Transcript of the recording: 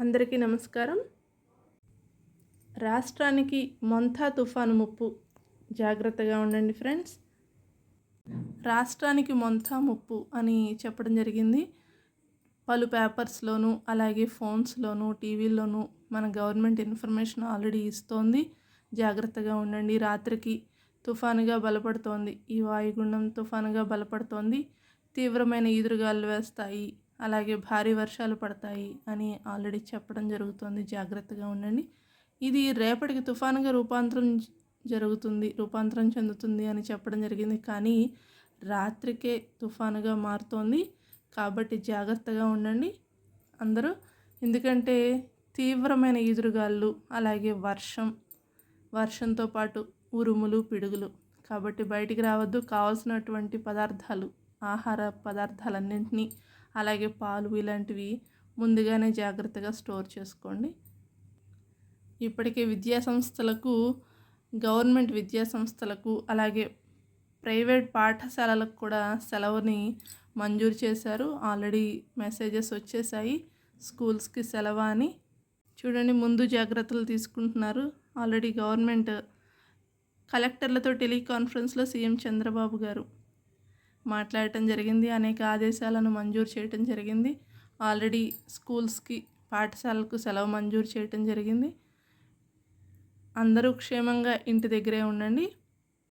అందరికీ నమస్కారం. రాష్ట్రానికి మొంతా తుఫాను ముప్పు. జాగ్రత్తగా ఉండండి ఫ్రెండ్స్. రాష్ట్రానికి మొంతా ముప్పు అని చెప్పడం జరిగింది. పలు పేపర్స్లోనూ అలాగే ఫోన్స్లోనూ టీవీల్లోనూ మన గవర్నమెంట్ ఇన్ఫర్మేషన్ ఆల్రెడీ ఇస్తోంది. జాగ్రత్తగా ఉండండి. రాత్రికి తుఫానుగా బలపడుతోంది. ఈ వాయుగుండం తుఫానుగా బలపడుతోంది. తీవ్రమైన ఈదురుగాలు వేస్తాయి. అలాగే భారీ వర్షాలు పడతాయి అని ఆల్రెడీ చెప్పడం జరుగుతుంది. జాగ్రత్తగా ఉండండి. ఇది రేపటికి తుఫానుగా రూపాంతరం జరుగుతుంది రూపాంతరం చెందుతుంది అని చెప్పడం జరిగింది. కానీ రాత్రికే తుఫానుగా మారుతోంది. కాబట్టి జాగ్రత్తగా ఉండండి అందరూ. ఎందుకంటే తీవ్రమైన ఈదురుగాళ్ళు అలాగే వర్షం వర్షంతో పాటు ఉరుములు పిడుగులు. కాబట్టి బయటికి రావద్దు. కావాల్సినటువంటి పదార్థాలు ఆహార పదార్థాలన్నింటినీ అలాగే పాలు ఇలాంటివి ముందుగానే జాగ్రత్తగా స్టోర్ చేసుకోండి. ఇప్పటికే విద్యా సంస్థలకు గవర్నమెంట్ విద్యా సంస్థలకు అలాగే ప్రైవేట్ పాఠశాలలకు కూడా సెలవుని మంజూరు చేశారు. ఆల్రెడీ మెసేజెస్ వచ్చేసాయి స్కూల్స్కి సెలవు అని. చూడండి ముందు జాగ్రత్తలు తీసుకుంటున్నారు. ఆల్రెడీ గవర్నమెంట్ కలెక్టర్లతో టెలికాన్ఫరెన్స్లో సీఎం చంద్రబాబు గారు. మాట్లాడటం జరిగింది. అనేక ఆదేశాలను మంజూరు చేయటం జరిగింది. ఆల్రెడీ స్కూల్స్కి పాఠశాలకు సెలవు మంజూరు చేయటం జరిగింది. అందరూ క్షేమంగా ఇంటి దగ్గరే ఉండండి.